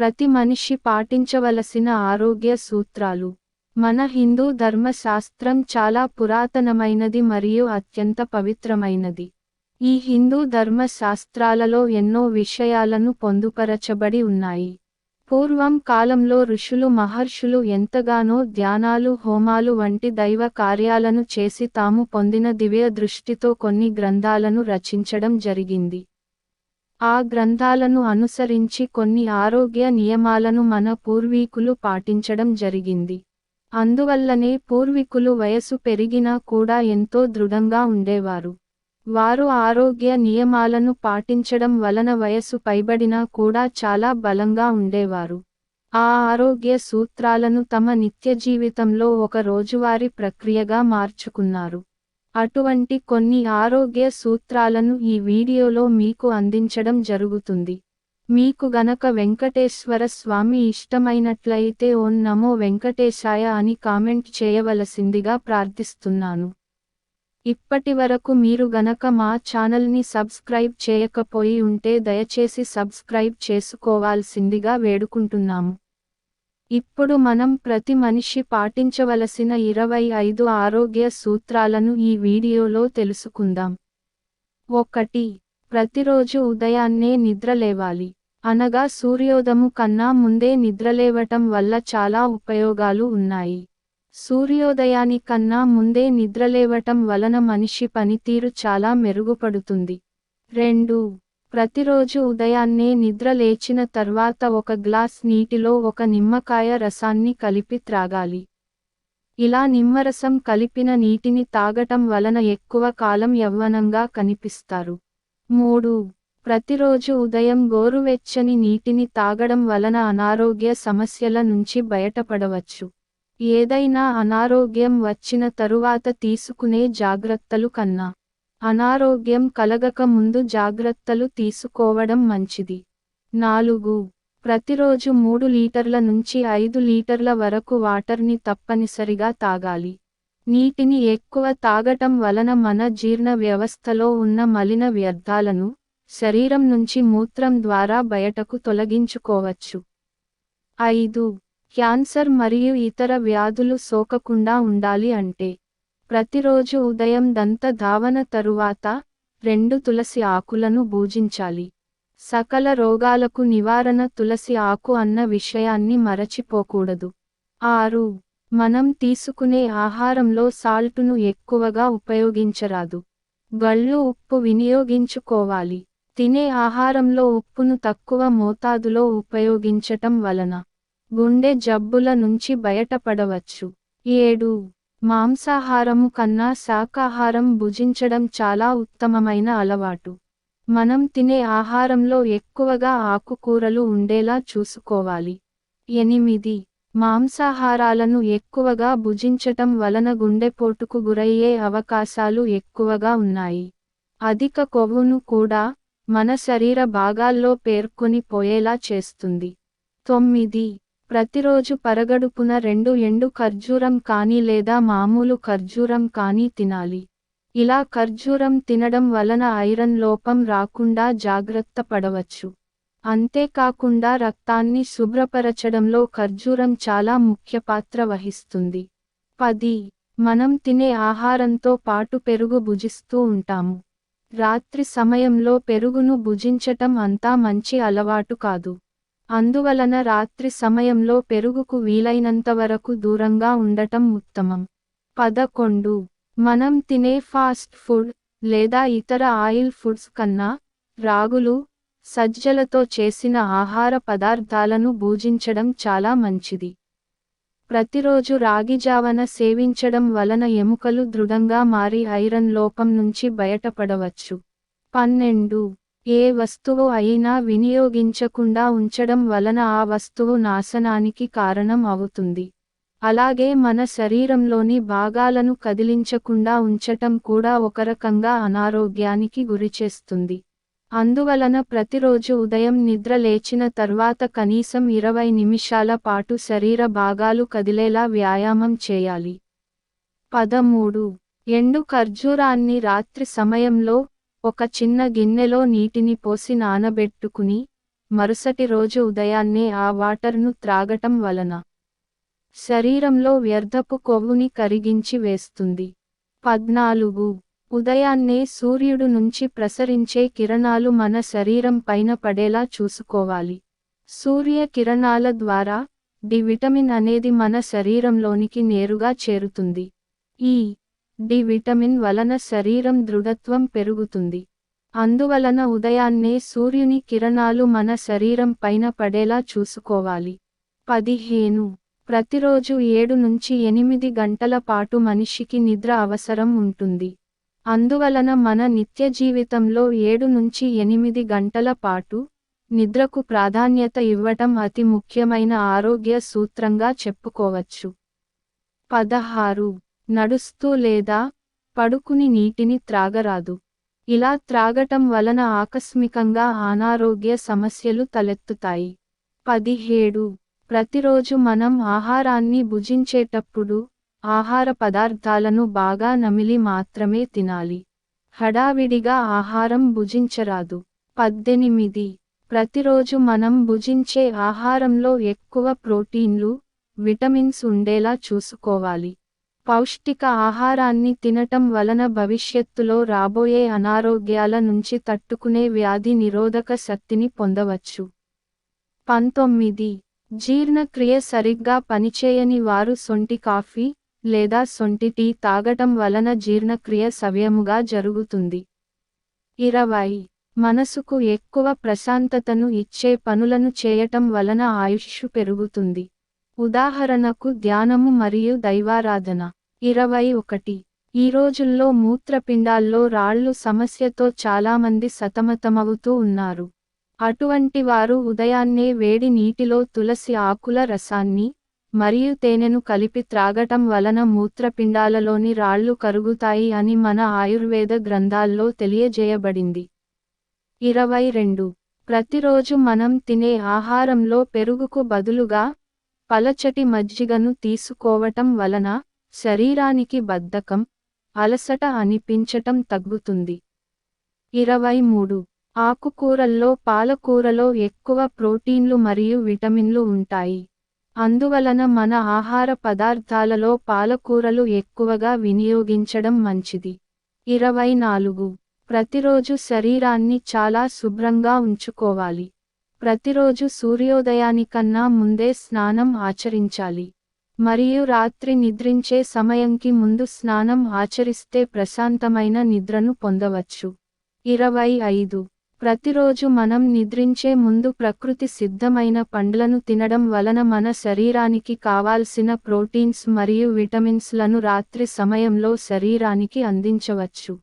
ప్రతి మనిషి పాటించవలసిన ఆరోగ్య సూత్రాలు. మన హిందూ ధర్మశాస్త్రం చాలా పురాతనమైనది మరియు అత్యంత పవిత్రమైనది. ఈ హిందూ ధర్మశాస్త్రాలలో ఎన్నో విషయాలను పొందుపరచబడి ఉన్నాయి. పూర్వం కాలంలో ఋషులు మహర్షులు ఎంతగానో ధ్యానాలు హోమాలు వంటి దైవ కార్యాలను చేసి తాము పొందిన దివ్య దృష్టితో కొన్ని గ్రంథాలను రచించడం జరిగింది. ఆ గ్రంథాలను అనుసరించి కొన్ని ఆరోగ్య నియమాలను మన పూర్వీకులు పాటించడం జరిగింది. అందువల్లనే పూర్వీకులు వయసు పెరిగినా కూడా ఎంతో దృఢంగా ఉండేవారు. వారు ఆరోగ్య నియమాలను పాటించడం వలన వయసు పైబడినా కూడా చాలా బలంగా ఉండేవారు. ఆ ఆరోగ్య సూత్రాలను తమ నిత్య జీవితంలో ఒక రోజువారీ ప్రక్రియగా మార్చుకున్నారు. అటువంటి కొన్ని ఆరోగ్య సూత్రాలను ఈ వీడియోలో మీకు అందించడం జరుగుతుంది. మీకు గనక వెంకటేశ్వర స్వామి ఇష్టమైనట్లయితే ఓం నమో వెంకటేశాయ అని కామెంట్ చేయవలసిందిగా ప్రార్థిస్తున్నాను. ఇప్పటివరకు మీరు గనక మా ఛానల్ని సబ్స్క్రైబ్ చేయకపోయి ఉంటే దయచేసి సబ్స్క్రైబ్ చేసుకోవాల్సిందిగా వేడుకుంటున్నాము. ఇప్పుడు మనం ప్రతి మనిషి పాటించవలసిన ఇరవై ఐదు ఆరోగ్య సూత్రాలను ఈ వీడియోలో తెలుసుకుందాం. ఒకటి ప్రతిరోజు ఉదయాన్నే నిద్రలేవాలి. అనగా సూర్యోదము కన్నా ముందే నిద్రలేవటం వల్ల చాలా ఉపయోగాలు ఉన్నాయి. సూర్యోదయానికన్నా ముందే నిద్రలేవటం వలన మనిషి పనితీరు చాలా మెరుగుపడుతుంది. రెండు ప్రతిరోజు ఉదయాన్నే నిద్ర లేచిన తర్వాత ఒక గ్లాస్ నీటిలో ఒక నిమ్మకాయ రసాన్ని కలిపి త్రాగాలి. ఇలా నిమ్మరసం కలిపిన నీటిని తాగటం వలన ఎక్కువ కాలం యవ్వనంగా కనిపిస్తారు. మూడు. ప్రతిరోజు ఉదయం గోరువెచ్చని నీటిని తాగడం వలన అనారోగ్య సమస్యల నుంచి బయటపడవచ్చు. ఏదైనా అనారోగ్యం వచ్చిన తరువాత తీసుకునే జాగ్రత్తలు కన్నా అనారోగ్యం కలగక ముందు జాగ్రత్తలు తీసుకోవడం మంచిది. నాలుగు. ప్రతిరోజు మూడు లీటర్ల నుంచి ఐదు లీటర్ల వరకు వాటర్ని తప్పనిసరిగా తాగాలి. నీటిని ఎక్కువ తాగటం వలన మన జీర్ణ వ్యవస్థలో ఉన్న మలిన వ్యర్థాలను శరీరం నుంచి మూత్రం ద్వారా బయటకు తొలగించుకోవచ్చు. ఐదు. క్యాన్సర్ మరియు ఇతర వ్యాధులు సోకకుండా ఉండాలి అంటే ప్రతిరోజు ఉదయం దంత ధావన తరువాత రెండు తులసి ఆకులను భూజించాలి. సకల రోగాలకు నివారణ తులసి ఆకు అన్న విషయాన్ని మరచిపోకూడదు. ఆరు. మనం తీసుకునే ఆహారంలో సాల్టును ఎక్కువగా ఉపయోగించరాదు. గళ్ళు ఉప్పు వినియోగించుకోవాలి. తినే ఆహారంలో ఉప్పును తక్కువ మోతాదులో ఉపయోగించటం వలన గుండె జబ్బుల నుంచి బయటపడవచ్చు. ఏడు. మాంసాహారము కన్నా శాకాహారం భుజించడం చాలా ఉత్తమమైన అలవాటు. మనం తినే ఆహారంలో ఎక్కువగా ఆకుకూరలు ఉండేలా చూసుకోవాలి. ఎనిమిది. మాంసాహారాలను ఎక్కువగా భుజించటం వలన గుండెపోటుకు గురయ్యే అవకాశాలు ఎక్కువగా ఉన్నాయి. అధిక కొవ్వును కూడా మన శరీర భాగాల్లో పేర్కొని పోయేలా చేస్తుంది. తొమ్మిది. ప్రతిరోజు పరగడుపున రెండు ఎండు ఖర్జూరం కానీ లేదా మామూలు ఖర్జూరం కానీ తినాలి. ఇలా ఖర్జూరం తినడం వలన ఐరన్ లోపం రాకుండా జాగ్రత్త పడవచ్చు. అంతేకాకుండా రక్తాన్ని శుభ్రపరచడంలో ఖర్జూరం చాలా ముఖ్య పాత్ర వహిస్తుంది. పది. మనం తినే ఆహారంతో పాటు పెరుగు భుజిస్తూ ఉంటాము. రాత్రి సమయంలో పెరుగును భుజించటం అంతా మంచి అలవాటు కాదు. అందువలన రాత్రి సమయంలో పెరుగుకు వీలైనంతవరకు దూరంగా ఉండటం ఉత్తమం. పదకొండు. మనం తినే ఫాస్ట్ ఫుడ్ లేదా ఇతర ఆయిల్ ఫుడ్స్ కన్నా రాగులు సజ్జలతో చేసిన ఆహార పదార్థాలను భూజించడం చాలా మంచిది. ప్రతిరోజు రాగిజావన సేవించడం వలన ఎముకలు దృఢంగా మారి ఐరన్ లోపం నుంచి బయటపడవచ్చు. పన్నెండు. ఏ వస్తువు అయినా వినియోగించకుండా ఉంచడం వలన ఆ వస్తువు నాశనానికి కారణం అవుతుంది. అలాగే మన శరీరంలోని భాగాలను కదిలించకుండా ఉంచటం కూడా ఒక రకంగా అనారోగ్యానికి గురిచేస్తుంది. అందువలన ప్రతిరోజు ఉదయం నిద్ర లేచిన తర్వాత కనీసం ఇరవై నిమిషాల పాటు శరీర భాగాలు కదిలేలా వ్యాయామం చేయాలి. పదమూడు. ఎండు ఖర్జూరాన్ని రాత్రి సమయంలో ఒక చిన్న గిన్నెలో నీటిని పోసి నానబెట్టుకుని మరుసటి రోజు ఉదయాన్నే ఆ వాటర్ను త్రాగటం వలన శరీరంలో వ్యర్థపు కొవ్వుని కరిగించి వేస్తుంది. పద్నాలుగు. ఉదయాన్నే సూర్యుడు నుంచి ప్రసరించే కిరణాలు మన శరీరం పైన పడేలా చూసుకోవాలి. సూర్య కిరణాల ద్వారా డి విటమిన్ అనేది మన శరీరంలోనికి నేరుగా చేరుతుంది. ఈ డి విటమిన్ వలన శరీరం దృఢత్వం పెరుగుతుంది. అందువలన ఉదయాన్నే సూర్యుని కిరణాలు మన శరీరం పైన పడేలా చూసుకోవాలి. పదిహేను. ప్రతిరోజు ఏడు నుంచి ఎనిమిది గంటల పాటు మనిషికి నిద్ర అవసరం ఉంటుంది. అందువలన మన నిత్య జీవితంలో ఏడు నుంచి ఎనిమిది గంటల పాటు నిద్రకు ప్రాధాన్యత ఇవ్వటం అతి ముఖ్యమైన ఆరోగ్య సూత్రంగా చెప్పుకోవచ్చు. పదహారు. నడుస్తూ లేదా పడుకుని నీటిని త్రాగరాదు. ఇలా త్రాగటం వలన ఆకస్మికంగా అనారోగ్య సమస్యలు తలెత్తుతాయి. పదిహేడు. ప్రతిరోజు మనం ఆహారాన్ని భుజించేటప్పుడు ఆహార పదార్థాలను బాగా నమిలి మాత్రమే తినాలి. హడావిడిగా ఆహారం భుజించరాదు. పద్దెనిమిది. ప్రతిరోజు మనం భుజించే ఆహారంలో ఎక్కువ ప్రోటీన్లు విటమిన్స్ ఉండేలా చూసుకోవాలి. పౌష్టిక ఆహారాన్ని తినటం వలన భవిష్యత్తులో రాబోయే అనారోగ్యాల నుంచి తట్టుకునే వ్యాధి నిరోధక శక్తిని పొందవచ్చు. పంతొమ్మిది. జీర్ణక్రియ సరిగ్గా పనిచేయని వారు సొంటి కాఫీ లేదా సొంటి టీ తాగటం వలన జీర్ణక్రియ సవ్యముగా జరుగుతుంది. ఇరవై. మనసుకు ఎక్కువ ప్రశాంతతను ఇచ్చే పనులను చేయటం వలన ఆయుష్ పెరుగుతుంది. ఉదాహరణకు ధ్యానము మరియు దైవారాధన. ఇరవై ఒకటి. ఈ రోజుల్లో మూత్రపిండాల్లో రాళ్ళు సమస్యతో చాలామంది సతమతమవుతూ ఉన్నారు. అటువంటి వారు ఉదయాన్నే వేడి నీటిలో తులసి ఆకుల రసాన్ని మరియు తేనెను కలిపి త్రాగటం వలన మూత్రపిండాలలోని రాళ్ళు కరుగుతాయి అని మన ఆయుర్వేద గ్రంథాల్లో తెలియజేయబడింది. ఇరవై రెండు. ప్రతిరోజు మనం తినే ఆహారంలో పెరుగుకు బదులుగా పలచటి మజ్జిగను తీసుకోవటం వలన శరీరానికి బద్ధకం అలసట అనిపించటం తగ్గుతుంది. ఇరవై మూడు. ఆకుకూరల్లో పాలకూరలో ఎక్కువ ప్రోటీన్లు మరియు విటమిన్లు ఉంటాయి. అందువలన మన ఆహార పదార్థాలలో పాలకూరలు ఎక్కువగా వినియోగించడం మంచిది. ఇరవై నాలుగు. ప్రతిరోజు శరీరాన్ని చాలా శుభ్రంగా ఉంచుకోవాలి. ప్రతిరోజు సూర్యోదయానికన్నా ముందే స్నానం ఆచరించాలి. మరియు రాత్రి నిద్రించే సమయంకి ముందు స్నానం ఆచరిస్తే ప్రశాంతమైన నిద్రను పొందవచ్చు. ఇరవై ఐదు. ప్రతిరోజు మనం నిద్రించే ముందు ప్రకృతి సిద్ధమైన పండ్లను తినడం వలన మన శరీరానికి కావాల్సిన ప్రోటీన్స్ మరియు విటమిన్స్లను రాత్రి సమయంలో శరీరానికి అందించవచ్చు.